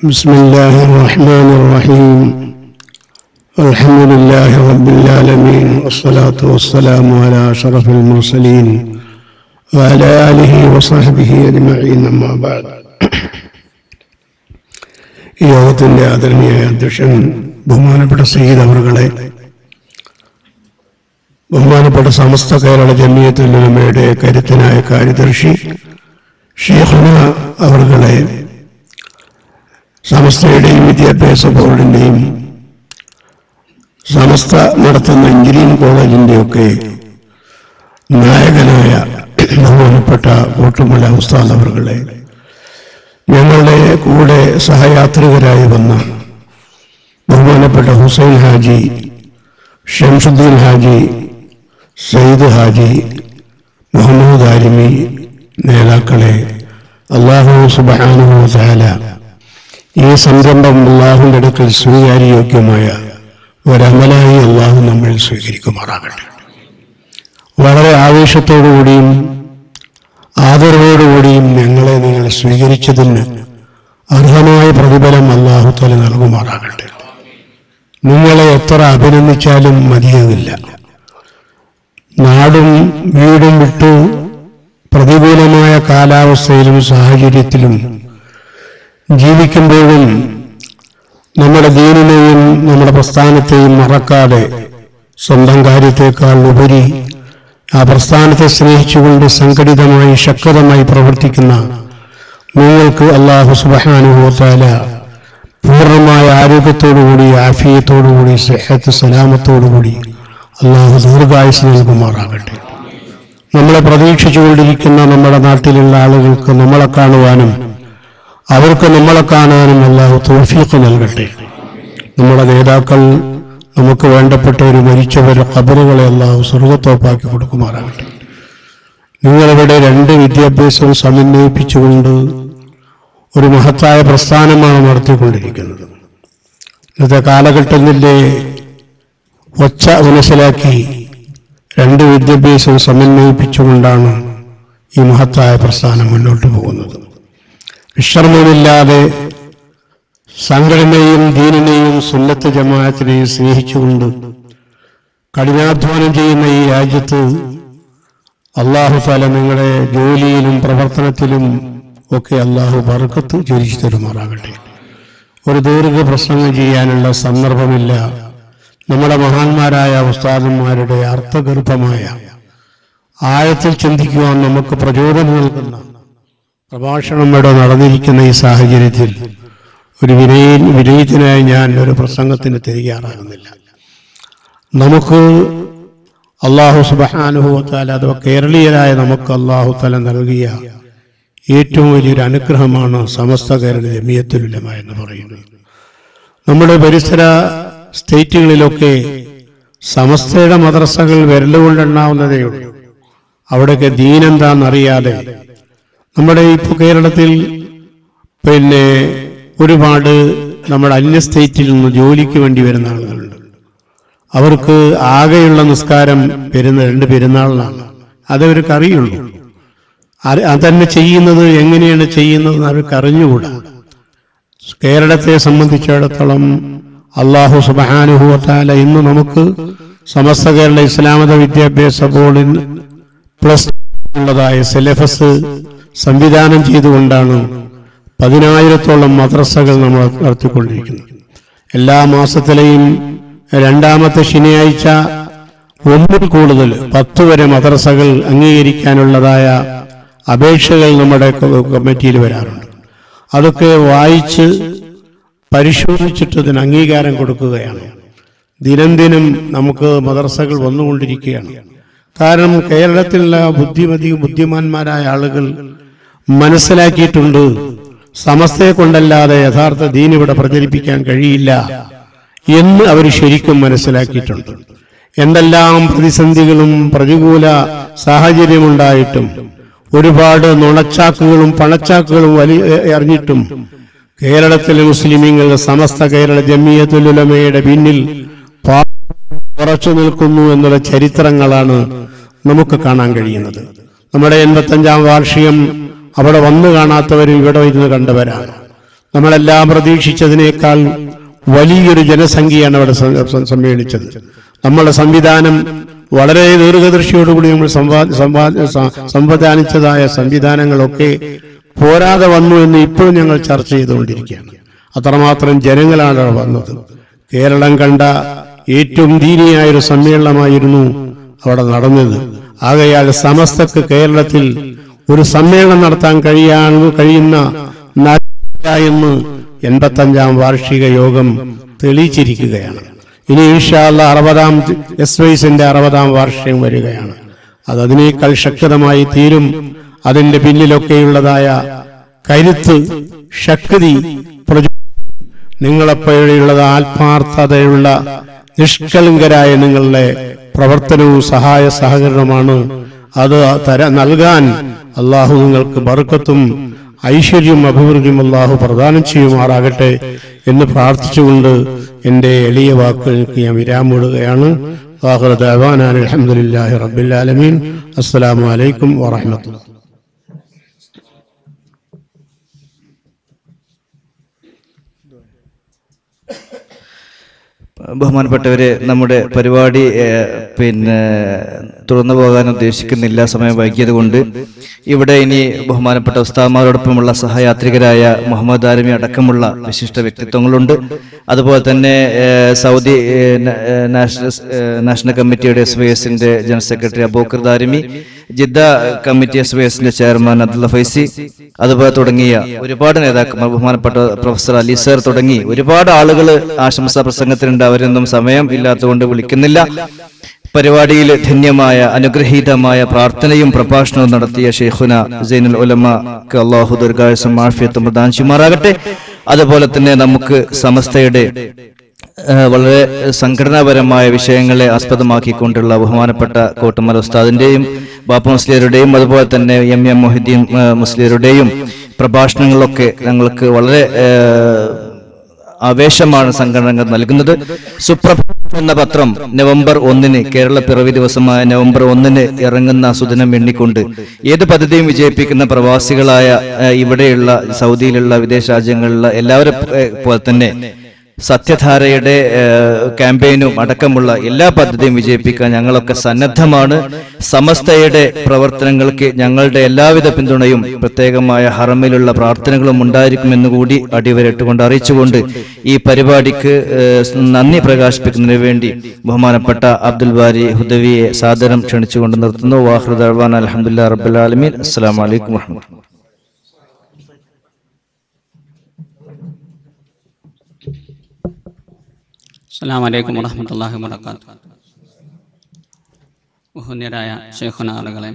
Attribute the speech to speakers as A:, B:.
A: بسم الله الرحمن الرحيم الحمد لله رب العالمين والصلاة والسلام على أشرف المرسلين وعلى آله وصحبه أجمعين أما بعد ഈ യോഗത്തിന്റെ ആദരണീയ അധ്യക്ഷൻ ബഹുമാനപ്പെട്ട സയ്യിദ് അവറുകളെ ബഹുമാനപ്പെട്ട സമസ്ത കേരള ജമിയത്തുൽ ഉലമയുടെ കരുത്തനായ കാര്യദർശി ഷെയ്ഖുന അവറുകളെ സമസ്തയുടെയും വിദ്യാഭ്യാസ ബോർഡിന്റെയും സമസ്ത നടത്തുന്ന എഞ്ചിനീയറിംഗ് കോളേജിന്റെയൊക്കെ നായകനായ ബഹുമാനപ്പെട്ട കോട്ടുമല ഉസ്താദ് ഞങ്ങളുടെ കൂടെ സഹയാത്രികരായി വന്ന ബഹുമാനപ്പെട്ട ഹുസൈൻ ഹാജി ഷംസുദ്ദീൻ ഹാജി സയ്യിദ് ഹാജി മുഹമ്മദ് ആരിമി നേതാക്കളെ അള്ളാഹു സുബാനുഹു ഈ സംരംഭം അള്ളാഹുവിന്റെ അടുക്കൽ സ്വീകാര്യയോഗ്യമായ ഒരമലായി അള്ളാഹു നമ്മൾ സ്വീകരിക്കുമാറാകട്ടെ. വളരെ ആവേശത്തോടുകൂടിയും ആദരവോടുകൂടിയും ഞങ്ങളെ നിങ്ങൾ സ്വീകരിച്ചതിന് അർഹമായ പ്രതിഫലം അള്ളാഹു തല നൽകുമാറാകട്ടെ. നിങ്ങളെ എത്ര അഭിനന്ദിച്ചാലും മതിയാകില്ല നാടും വീടും വിട്ടു പ്രതികൂലമായ കാലാവസ്ഥയിലും സാഹചര്യത്തിലും ജീവിക്കുമ്പോഴും നമ്മുടെ ദീനിനെയും നമ്മുടെ പ്രസ്ഥാനത്തെയും മറക്കാതെ സ്വന്തം കാര്യത്തെക്കാൾ ഉപരി ആ പ്രസ്ഥാനത്തെ സ്നേഹിച്ചുകൊണ്ട് സംഘടിതമായി ശക്തമായി പ്രവർത്തിക്കുന്ന നിങ്ങൾക്ക് അള്ളാഹു സുബഹാനുഭവത്താല പൂർണമായ ആരോഗ്യത്തോടുകൂടി ആഫിയത്തോടുകൂടി സെഹത്ത് സലാമത്തോടുകൂടി അള്ളാഹു ദീർഘായുസ് നൽകുമാറാകട്ടെ. നമ്മളെ പ്രതീക്ഷിച്ചുകൊണ്ടിരിക്കുന്ന നമ്മുടെ നാട്ടിലുള്ള ആളുകൾക്ക് നമ്മളെ കാണുവാനും അവർക്ക് നമ്മളെ കാണാനും അള്ളാഹു തോഫീക്ക് നൽകട്ടെ. നമ്മുടെ നേതാക്കൾ നമുക്ക് വേണ്ടപ്പെട്ടവർ മരിച്ചവർ ഖബറുകളെ അള്ളാഹു സ്വർഗത്തോപ്പാക്കി കൊടുക്കുമാറാകട്ടെ. നിങ്ങളിവിടെ രണ്ട് വിദ്യാഭ്യാസവും സമന്വയിപ്പിച്ചുകൊണ്ട് ഒരു മഹത്തായ പ്രസ്ഥാനമാണ് നടത്തിക്കൊണ്ടിരിക്കുന്നത്. ഇന്നത്തെ കാലഘട്ടത്തിന്റെ ഒച്ച മനസ്സിലാക്കി രണ്ട് വിദ്യാഭ്യാസവും സമന്വയിപ്പിച്ചുകൊണ്ടാണ് ഈ മഹത്തായ പ്രസ്ഥാനം മുന്നോട്ട് പോകുന്നത്. വിശ്രമമില്ലാതെ സംഘടനയും ദീനിനെയും സുന്നത്ത് ജമാഅത്തിനെയും സ്നേഹിച്ചുകൊണ്ട് കഠിനാധ്വാനം ചെയ്യുന്ന ഈ രാജ്യത്ത് അള്ളാഹു ഫല നിങ്ങളുടെ ജോലിയിലും പ്രവർത്തനത്തിലും ഒക്കെ അള്ളാഹു ബർക്കത്ത് ജോലിച്ചു തരുമാറാകട്ടെ. ഒരു ദീർഘ പ്രസംഗം ചെയ്യാനുള്ള സന്ദർഭമില്ല. നമ്മുടെ മഹാന്മാരായ ഉസ്താദന്മാരുടെ അർത്ഥഗർഭമായ ആഴത്തിൽ ചിന്തിക്കുവാൻ നമുക്ക് പ്രചോദനം നൽകുന്ന പ്രഭാഷണം ഇവിടെ നടന്നിരിക്കുന്ന ഈ സാഹചര്യത്തിൽ ഒരു വിനയ വിനയത്തിനായി ഞാൻ ഒരു പ്രസംഗത്തിന് തിരികെയാറാകുന്നില്ല. നമുക്ക് അള്ളാഹു സുബാനുഭവത്താൽ അഥവാ കേരളീയരായ നമുക്ക് അള്ളാഹു തല നൽകിയ ഏറ്റവും വലിയൊരു അനുഗ്രഹമാണ് സമസ്ത കേരള ജമിയത്തുലമ എന്ന് പറയുന്നത്. നമ്മുടെ പരിസര സ്റ്റേറ്റുകളിലൊക്കെ സമസ്തയുടെ മദ്രസകൾ വിരലുകൊണ്ടെണ്ണാവുന്നതേ ഉള്ളൂ. അവിടെയൊക്കെ ദീനെന്താണെന്നറിയാതെ നമ്മുടെ ഇപ്പോൾ കേരളത്തിൽ പിന്നെ ഒരുപാട് നമ്മുടെ അന്യ സ്റ്റേറ്റിൽ നിന്ന് ജോലിക്ക് വേണ്ടി വരുന്ന ആളുകളുണ്ട്. അവർക്ക് ആകെയുള്ള നിസ്കാരം പെരുന്ന രണ്ട് പെരുന്നാളിനാണ്. അതവർക്ക് അറിയുള്ളൂ അതന്നെ ചെയ്യുന്നത് എങ്ങനെയാണ് ചെയ്യുന്നത് അവർക്ക് അറിഞ്ഞുകൂടാ. കേരളത്തെ സംബന്ധിച്ചിടത്തോളം അള്ളാഹു സുബാനുഭവത്താല ഇന്ന് നമുക്ക് സമസ്ത കേരള ഇസ്ലാമത വിദ്യാഭ്യാസ ബോർഡിന് പ്ലസ് ഉള്ളതായ സിലബസ് സംവിധാനം ചെയ്തുകൊണ്ടാണ് പതിനായിരത്തോളം മദ്രസകൾ നമ്മൾ നടത്തിക്കൊണ്ടിരിക്കുന്നത്. എല്ലാ മാസത്തിലെയും രണ്ടാമത്തെ ശനിയാഴ്ച ഒന്നിൽ കൂടുതൽ പത്ത് വരെ മദ്രസകൾ അംഗീകരിക്കാനുള്ളതായ അപേക്ഷകൾ നമ്മുടെ കമ്മിറ്റിയിൽ വരാറുണ്ട്. അതൊക്കെ വായിച്ച് പരിശോധിച്ചിട്ട് അതിന് അംഗീകാരം കൊടുക്കുകയാണ്. ദിനം ദിനം നമുക്ക് മദ്രസകൾ വന്നുകൊണ്ടിരിക്കുകയാണ്. കാരണം കേരളത്തിലുള്ള ബുദ്ധിമതി ബുദ്ധിമാന്മാരായ ആളുകൾ മനസ്സിലാക്കിയിട്ടുണ്ട്. സമസ്തയെ കൊണ്ടല്ലാതെ യഥാർത്ഥ ദീൻ ഇവിടെ പ്രചരിപ്പിക്കാൻ കഴിയില്ല എന്ന് അവർ ശരിക്കും മനസ്സിലാക്കിയിട്ടുണ്ട്. എന്തെല്ലാം പ്രതിസന്ധികളും പ്രതികൂല സാഹചര്യമുണ്ടായിട്ടും ഒരുപാട് നുണച്ചാക്കുകളും പണച്ചാക്കുകളും വലിയ അറിഞ്ഞിട്ടും കേരളത്തിലെ മുസ്ലിമീങ്ങൾ സമസ്ത കേരള ജമിയത്തുലമയുടെ പിന്നിൽ ഉറച്ചു നിൽക്കുന്നു എന്നുള്ള ചരിത്രങ്ങളാണ് നമുക്ക് കാണാൻ കഴിയുന്നത്. നമ്മുടെ എൺപത്തഞ്ചാം വാർഷികം അവിടെ വന്നു കാണാത്തവരും ഇവിടെ ഇരുന്ന് കണ്ടവരാണ്. നമ്മളെല്ലാം പ്രതീക്ഷിച്ചതിനേക്കാൾ വലിയൊരു ജനസംഖ്യയാണ് അവിടെ സമ്മേളിച്ചത്. നമ്മളുടെ സംവിധാനം വളരെ ദീർഘദൃഷ്ടിയോടുകൂടി നമ്മൾ സംവിധാനിച്ചതായ സംവിധാനങ്ങളൊക്കെ പോരാതെ വന്നു എന്ന് ഇപ്പോഴും ഞങ്ങൾ ചർച്ച ചെയ്തുകൊണ്ടിരിക്കുകയാണ്. അത്രമാത്രം ജനങ്ങളാണ് വന്നത്. കേരളം കണ്ട ഏറ്റവും ദീനിയായൊരു സമ്മേളനമായിരുന്നു അവിടെ നടന്നത്. ആകയാൽ സമസ്തക്ക് കേരളത്തിൽ ഒരു സമ്മേളനം നടത്താൻ കഴിയാൻ കഴിയുന്ന എന്ന് എൺപത്തഞ്ചാം വാർഷിക യോഗം തെളിയിച്ചിരിക്കുകയാണ്. ഇനി ഇൻഷാല്ല അറുപതാം എസ് വൈസിന്റെ അറുപതാം വാർഷികം വരികയാണ്. അത് അതിനേക്കാൾ ശക്തമായി തീരും. അതിന്റെ പിന്നിലൊക്കെയുള്ളതായ കരുത്ത് ശക്തി പ്രചോ നിങ്ങളെപ്പോഴുള്ളത് ആത്മാർത്ഥതയുള്ള നിഷ്കളങ്കരായ നിങ്ങളുടെ പ്രവർത്തനവും സഹായ സഹകരണമാണ് അത് തര നൽകാൻ അള്ളാഹു നിങ്ങൾക്ക് ബർക്കത്തും ഐശ്വര്യവും അഭിവൃദ്ധിയും അള്ളാഹു പ്രദാനം ചെയ്യുമാറാകട്ടെ എന്ന് പ്രാർത്ഥിച്ചുകൊണ്ട് എന്റെ എളിയ വാക്കുകൾക്ക് ഞാൻ വിരാമിടുകയാണ് അലഹമുല്ലാഹി റബ്ബിലാലമീൻ അസ്സലാമു അലൈക്കും
B: ബഹുമാനപ്പെട്ടവരെ നമ്മുടെ പരിപാടി പിന്നെ തുറന്നു പോകാൻ ഉദ്ദേശിക്കുന്നില്ല. സമയം വൈകിയത് കൊണ്ട് ഇവിടെ ഇനി ബഹുമാനപ്പെട്ട ഉസ്താമാരോടൊപ്പമുള്ള സഹയാത്രികരായ മുഹമ്മദ് ആലമി അടക്കമുള്ള വിശിഷ്ട വ്യക്തിത്വങ്ങളുണ്ട്. അതുപോലെ തന്നെ സൗദി നാഷണൽ നാഷണൽ കമ്മിറ്റിയുടെ S general secretary Abubakar Darimi Jeddah committee S chairman Abdulla Faizy അതുപോലെ തുടങ്ങിയ ഒരുപാട് നേതാക്കന്മാർ ബഹുമാനപ്പെട്ട പ്രൊഫസർ അലി സർ തുടങ്ങി ഒരുപാട് ആളുകൾ ആശംസാ പ്രസംഗത്തിനുണ്ട്. അവരൊന്നും സമയം ഇല്ലാത്തതുകൊണ്ട് വിളിക്കുന്നില്ല. പരിപാടിയിൽ ധന്യമായ അനുഗ്രഹീതമായ പ്രാർത്ഥനയും പ്രഭാഷണവും നടത്തിയ ഷെയ്ഖുന സൈനുൽ ഉലമ്മ അള്ളാഹു ദുർഗാഴ്സും മാഫിയത്തും പ്രധാനിച്ചുമാറാകട്ടെ അതുപോലെ തന്നെ നമുക്ക് സമസ്തയുടെ വളരെ സംഘടനാപരമായ വിഷയങ്ങളെ ആസ്പദമാക്കിക്കൊണ്ടുള്ള ബഹുമാനപ്പെട്ട കോട്ടമല ഉസ്താദിന്റെയും ബാപ്പ മുസ്ലിയരുടെയും അതുപോലെ തന്നെ എം എം മൊഹിദ്ദീൻ മുസ്ലിയരുടെയും പ്രഭാഷണങ്ങളൊക്കെ ഞങ്ങൾക്ക് വളരെ ആവേശമാണ് സംഘടനകൾ നൽകുന്നത്. സുപ്രഭാതം എന്ന പത്രം നവംബർ ഒന്നിന് കേരള പിറവി ദിവസമായ നവംബർ ഒന്നിന് ഇറങ്ങുന്ന സുദിനം എണ്ണിക്കൊണ്ട് ഏത് പദ്ധതിയും വിജയിപ്പിക്കുന്ന പ്രവാസികളായ ഇവിടെയുള്ള സൗദിയിലുള്ള വിദേശ രാജ്യങ്ങളിലുള്ള എല്ലാവരെ പോലെ തന്നെ സത്യധാരയുടെ ക്യാമ്പയിനും അടക്കമുള്ള എല്ലാ പദ്ധതിയും വിജയിപ്പിക്കാൻ ഞങ്ങളൊക്കെ സന്നദ്ധമാണ്. സമസ്തയുടെ പ്രവർത്തനങ്ങൾക്ക് ഞങ്ങളുടെ എല്ലാവിധ പിന്തുണയും പ്രത്യേകമായ ഹറമിലുള്ള പ്രാർത്ഥനകളും ഉണ്ടായിരിക്കുമെന്ന് കൂടി അടിവരട്ടുകൊണ്ട് അറിയിച്ചുകൊണ്ട് ഈ പരിപാടിക്ക് നന്ദി പ്രകാശിപ്പിക്കുന്നതിന് വേണ്ടി ബഹുമാനപ്പെട്ട അബ്ദുൽ ബാരി ഹുദവിയെ സാദരം ക്ഷണിച്ചുകൊണ്ട് നിർത്തുന്നു. വാഹൃദാൻ അലഹമുല്ല റബ്ബുലാലമീൻ അസ്സാം വലൈക്കും വാഹമത്തുള്ള
C: അസ്സാം വലൈക്കും വറഹമത്തല്ലാഹി വാത്തു ബഹുന്യരായ ഷെയ്ഖുന ആളുകളെ